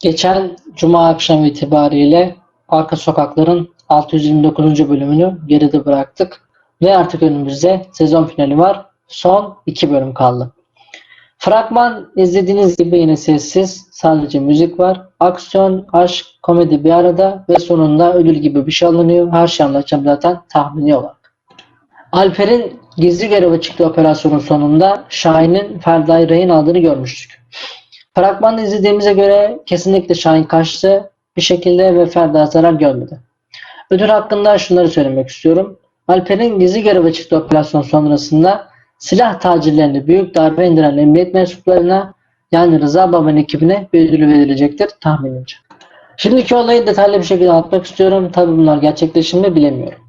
Geçen Cuma akşamı itibariyle Arka Sokakların 629. bölümünü geride bıraktık. Ve artık önümüzde sezon finali var. Son iki bölüm kaldı. Fragman izlediğiniz gibi yine sessiz. Sadece müzik var. Aksiyon, aşk, komedi bir arada ve sonunda ödül gibi bir şey alınıyor. Her şey anlatacağım zaten tahmini olarak. Alper'in gizli göreve çıktığı operasyonun sonunda Şahin'in Ferda'yı rehin aldığını görmüştük. Fragmanda izlediğimize göre kesinlikle Şahin kaçtı bir şekilde ve Ferda zarar görmedi. Ödül hakkında şunları söylemek istiyorum. Alper'in gizli göreve çıktığı operasyon sonrasında silah tacirlerini büyük darbe indiren emniyet mensuplarına yani Rıza Baba'nın ekibine bir ödül verilecektir tahminimce. Şimdiki olayı detaylı bir şekilde anlatmak istiyorum. Tabi bunlar gerçekleşir mi bilemiyorum.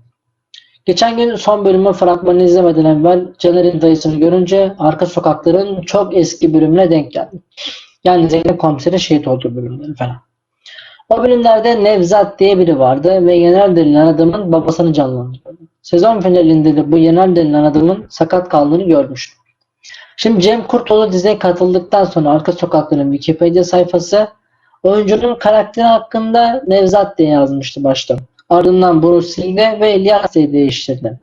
Geçen gün son bölümü fragmanını izlemeden evvel Caner'in dayısını görünce arka sokakların çok eski bölümüne denk geldim. Yani Zeynep komiserin şehit olduğu bölümleri falan. O bölümlerde Nevzat diye biri vardı ve Yener denilen adamın babasını canlandırıyordu. Sezon finalinde de bu Yener denilen adamın sakat kaldığını görmüştüm. Şimdi Cem Kurtoğlu diziye katıldıktan sonra Arka Sokakların Wikipedia sayfası oyuncunun karakteri hakkında Nevzat diye yazmıştı başta. Ardından bunu sildi ve İlyas diye değiştirdi.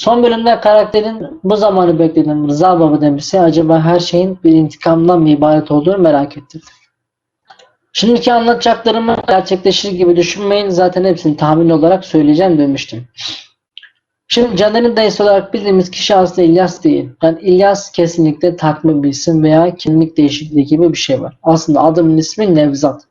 Son bölümde karakterin bu zamanı beklenen Rıza Baba demesi acaba her şeyin bir intikamdan mı ibaret olduğunu merak ettirdi. Şimdiki anlatacaklarımı gerçekleşir gibi düşünmeyin. Zaten hepsini tahmin olarak söyleyeceğim demiştim. Şimdi Caner'in dayısı olarak bildiğimiz kişi aslında İlyas değil. Yani İlyas kesinlikle takma bir isim veya kimlik değişikliği gibi bir şey var. Aslında adamın ismi Nevzat.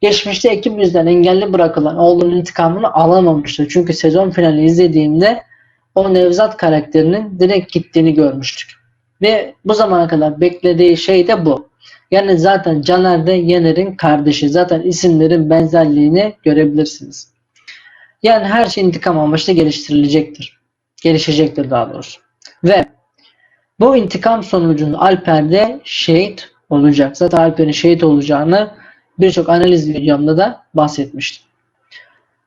Geçmişte ekip yüzünden engelli bırakılan oğlunun intikamını alamamıştı. Çünkü sezon finali izlediğimde o Nevzat karakterinin direkt gittiğini görmüştük. Ve bu zamana kadar beklediği şey de bu. Yani zaten Caner de Yener'in kardeşi. Zaten isimlerin benzerliğini görebilirsiniz. Yani her şey intikam amaçlı geliştirilecektir. Gelişecektir daha doğrusu. Ve bu intikam sonucunda Alper de şehit olacak. Zaten Alper'in şehit olacağını birçok analiz videomda da bahsetmiştim.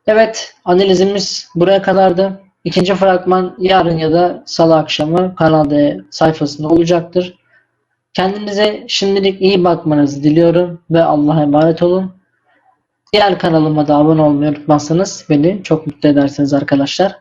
Evet analizimiz buraya kadardı. İkinci fragman yarın ya da salı akşamı Kanal D sayfasında olacaktır. Kendinize şimdilik iyi bakmanızı diliyorum ve Allah'a emanet olun. Diğer kanalıma da abone olmayı unutmazsanız beni çok mutlu edersiniz arkadaşlar.